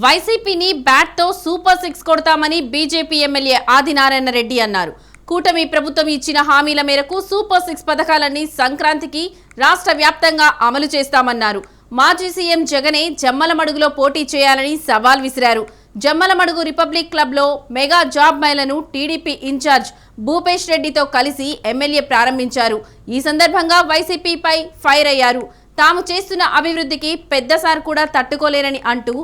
వైసీపీని బ్యాట్తో super six కొడతామని బీజేపీ ఎమ్మెల్యే ఆదినారాయణ రెడ్డి అన్నారు. కూటమి ప్రభుత్వం ఇచ్చిన హామీల మేరకు సూపర్ సిక్స్ పథకాలన్నీ సంక్రాంతికి రాష్ట్ర వ్యాప్తంగా అమలు చేస్తామన్నారు. మాజీ సీఎం జగనే జమ్మలమడుగులో పోటీ చేయాలని సవాల్ విసిరారు. జమ్మలమడుగు రిపబ్లిక్ క్లబ్లో మెగా జాబ్ మేళను టీడీపీ ఇన్ఛార్జ్ భూపేష్ రెడ్డితో కలిసి ఎమ్మెల్యే ప్రారంభించారు. ఈ సందర్భంగా వైసీపీపై ఫైర్ అయ్యారు. తాము చేస్తున్న అభివృద్ధికి పెద్ద సార్ కూడా తట్టుకోలేరని అంటూ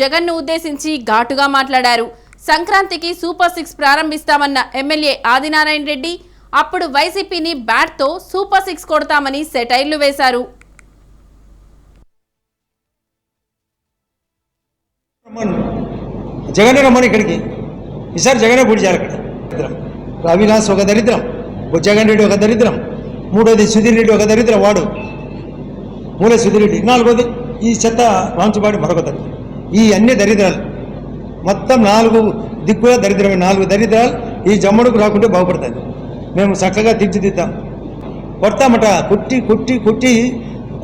జగన్ను ఉద్దేశించి ఘాటుగా మాట్లాడారు. సంక్రాంతికి సూపర్ సిక్స్ ప్రారంభిస్తామన్న ఎమ్మెల్యే ఆదినారాయణ రెడ్డి అప్పుడు వైసీపీని బ్యాట్తో సూపర్ సిక్స్ కొడతామని సెటైర్లు వేశారు. జగన్ రమ్మని ఇక్కడికి. ఈసారి జగనే పూడి చేయాలి ఇక్కడ. దరిద్రం. ఒక దరిద్రం. జగన్ రెడ్డి ఒక దరిద్రం. మూడోది సుధీర్ రెడ్డి ఒక దరిద్రం. వాడు మూల సుధీర్ నాలుగోది ఈ చెత్త రాంచుబాడి మరొక దరిద్రం ఈ అన్ని దరిద్రాలు మొత్తం నాలుగు దిక్కుల దరిద్రమే. నాలుగు దరిద్రాలు ఈ జమ్మడుకు రాకుంటే బాగుపడుతుంది మేము చక్కగా తీర్చిదిద్దాం. కొడతామట కొట్టి కొట్టి కొట్టి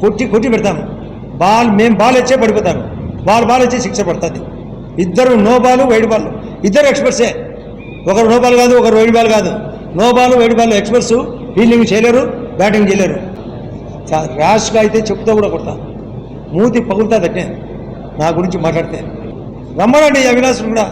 కొట్టి కొట్టి పెడతాము. బాల్ మేము బాల్ వచ్చే పడిపోతాము బాల్ బాల్ వచ్చే శిక్ష పడుతుంది. ఇద్దరు నోబాలు వైడ్ బాల్. ఇద్దరు ఎక్స్పర్ట్సే ఒకరు నో బాల్ కాదు ఒకరు వైడ్ బాల్ కాదు. No ball wide ball experts fielding చేయలేరు బ్యాటింగ్ చేయలేరు. ర్యాష్గా అయితే చెప్తా కూడా కొడతా. మూతి పగులుతా తట్టే నా గురించి మాట్లాడితే. రమ్మనండి అవినాశ్ కూడా.